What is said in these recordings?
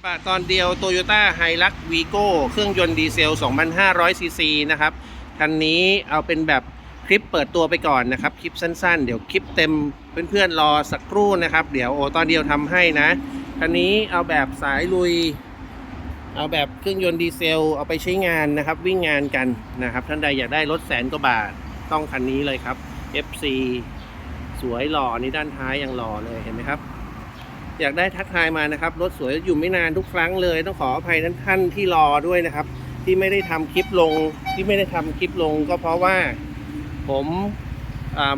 ระบะตอนเดียว Toyota h i l u x v i g o เครื่องยนต์ดีเซล 2,500 ซีซีนะครับคันนี้เอาเป็นแบบคลิปเปิดตัวไปก่อนนะครับ คลิปสั้นๆ เดี๋ยวคลิปเต็มเพื่อนๆรอสักครู่นะครับ เดี๋ยวโอตอนเดียวทำให้นะคันนี้เอาแบบสายลุย เอาแบบเครื่องยนต์ดีเซล เอาไปใช้งานนะครับ วิ่งงานกันนะครับ ท่านใดอยากได้รถแสนกว่าบาทต้องคันนี้เลยครับ FC สวยหล่อนี่ด้านท้ายยังหล่อเลยเห็นไหมครับ อยากได้ทักทายมานะครับรถสวยอยู่ไม่นานทุกครั้งเลย ต้องขออภัยท่านท่านที่รอด้วยนะครับ ที่ไม่ได้ทำคลิปลง ที่ไม่ได้ทำคลิปลง ก็เพราะว่าผม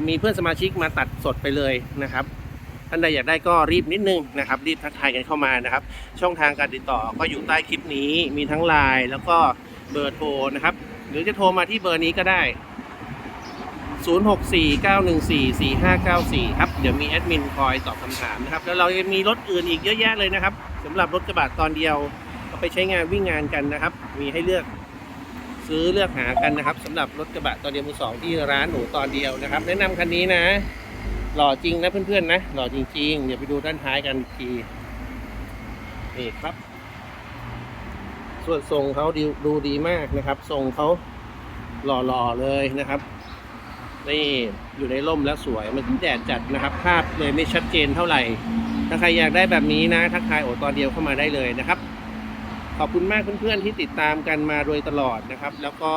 มีเพื่อนสมาชิกมาตัดสดไปเลยนะครับท่านใดอยากได้ก็รีบนิดนึงนะครับ รีบทักทายกันเข้ามานะครับ ช่องทางการติดต่อก็อยู่ใต้คลิปนี้มีทั้งไลน์แล้วก็เบอร์โทรนะครับ หรือจะโทรมาที่เบอร์นี้ก็ได้ 0649144594 ครับ เดี๋ยวมีแอดมินคอยตอบคำถามนะครับ แล้วเรายังมีรถอื่นอีกเยอะแยะเลยนะครับสำหรับรถกระบะตอนเดียวเอาไปใช้งานวิ่งงานกันนะครับ มีให้เลือกซื้อเลือกหากันนะครับสำหรับรถกระบะตอนเดียวมือสองที่ร้านหนูตอนเดียวนะครับ แนะนำคันนี้นะ หล่อจริงนะเพื่อนๆนะ หล่อจริงๆ เดี๋ยวไปดูด้านท้ายกันอีกทีนี่ครับ ส่วนทรงเขาดูดูดีมากนะครับ ทรงเขาหล่อๆเลยนะครับ นี่อยู่ในร่มแล้วสวยมันแดดจัดนะครับ ภาพเลยไม่ชัดเจนเท่าไหร่ ถ้าใครอยากได้แบบนี้นะทักทายโอตอนเดียวเข้ามาได้เลยนะครับ ขอบคุณมากเพื่อนๆที่ติดตามกันมาโดยตลอดนะครับ แล้วก็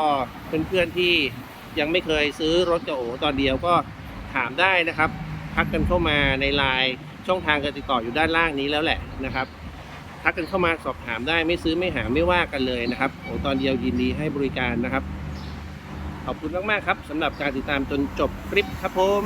เพื่อนๆที่ยังไม่เคยซื้อรถกับโอตอนเดียวก็ถามได้นะครับทักกันเข้ามาในไลน์ช่องทางการติดต่ออยู่ด้านล่างนี้แล้วแหละนะครับทักกันเข้ามาสอบถามได้ไม่ซื้อไม่หาไม่ว่ากันเลยนะครับโอตอนเดียวยินดีให้บริการนะครับ ขอบคุณมาก ๆ ครับสำหรับการติดตามจนจบคลิปครับผม